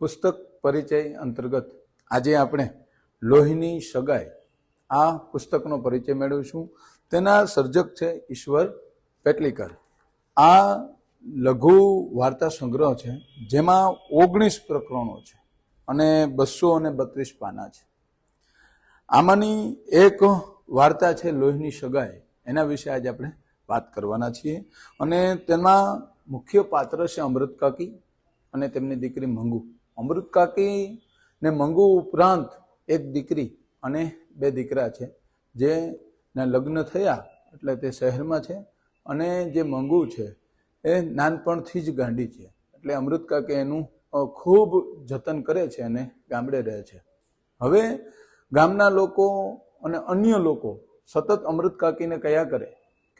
પુસ્તક પરિચય અંતર્ગત આજે આપણે લોહીની સગાઈ, આ પુસ્તકનો પરિચય મેળવીશું. તેના સર્જક છે ઈશ્વર પેટલીકર. આ લઘુ વાર્તા સંગ્રહ છે, જેમાં ઓગણીસ પ્રકરણો છે અને બસો અને બત્રીસ પાના છે. આમાંની એક વાર્તા છે લોહીની સગાઈ, એના વિશે આજે આપણે વાત કરવાના છીએ. અને તેમાં મુખ્ય પાત્ર છે અમૃત કાકી અને તેમની દીકરી મંગુ. અમૃત કાકી ને મંગુ ઉપરાંત એક દીકરી અને બે દીકરા છે. જે ના લગ્ન થયા એટલે તે શહેરમાં છે અને જે મંગુ છે એ નાનપણથી જ ગાંડી છે. એટલે અમૃત કાકી એનું ખૂબ જતન કરે છે અને ગામડે રહે છે. હવે ગામના લોકો અને અન્ય લોકો સતત અમૃત કાકીને કયા કરે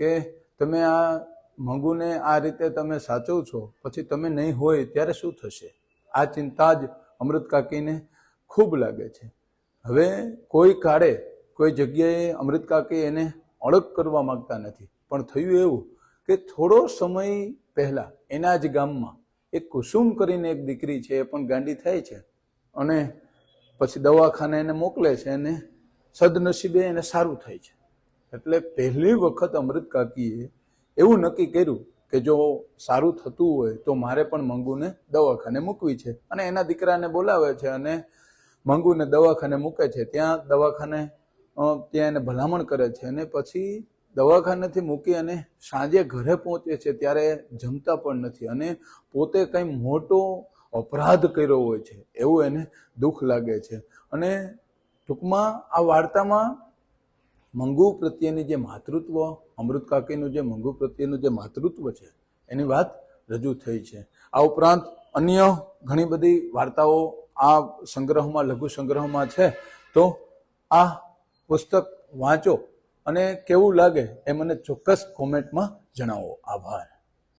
કે તમે આ મંગુને આ રીતે તમે સાચવ છો, પછી તમે નહીં હોય ત્યારે શું થશે? આ ચિંતા જ અમૃત કાકીને ખૂબ લાગે છે. હવે કોઈ કાળે કોઈ જગ્યાએ અમૃત કાકી એને અળગ કરવા માંગતા નથી. પણ થયું એવું કે થોડો સમય પહેલાં એના જ ગામમાં એક કુસુમ કરીને એક દીકરી છે એ પણ ગાંડી થાય છે અને પછી દવાખાને એને મોકલે છે અને સદનસીબે એને સારું થાય છે. એટલે પહેલી વખત અમૃત કાકીએ એવું નક્કી કર્યું કે જો સારું થતું હોય તો મારે પણ મંગુને દવાખાને મૂકવી છે. અને એના દીકરાને બોલાવે છે અને મંગુને દવાખાને મૂકે છે. ત્યાં દવાખાને ત્યાં એને ભલામણ કરે છે અને પછી દવાખાનેથી મૂકી અને સાંજે ઘરે પહોંચે છે ત્યારે જમતા પણ નથી. અને પોતે કંઈ મોટો અપરાધ કર્યો હોય છે, એવું એને દુઃખ લાગે છે. અને ટૂંકમાં આ વાર્તામાં મંગુ પ્રત્યેની જે માતૃત્વ, અમૃત કાકીનું જે મંગુ પ્રત્યેનું જે માતૃત્વ છે, એની વાત રજૂ થઈ છે. આ ઉપરાંત અન્ય ઘણી બધી વાર્તાઓ આ સંગ્રહમાં, લઘુ સંગ્રહમાં છે. તો આ પુસ્તક વાંચો અને કેવું લાગે એ મને ચોક્કસ કોમેન્ટમાં જણાવો. આભાર.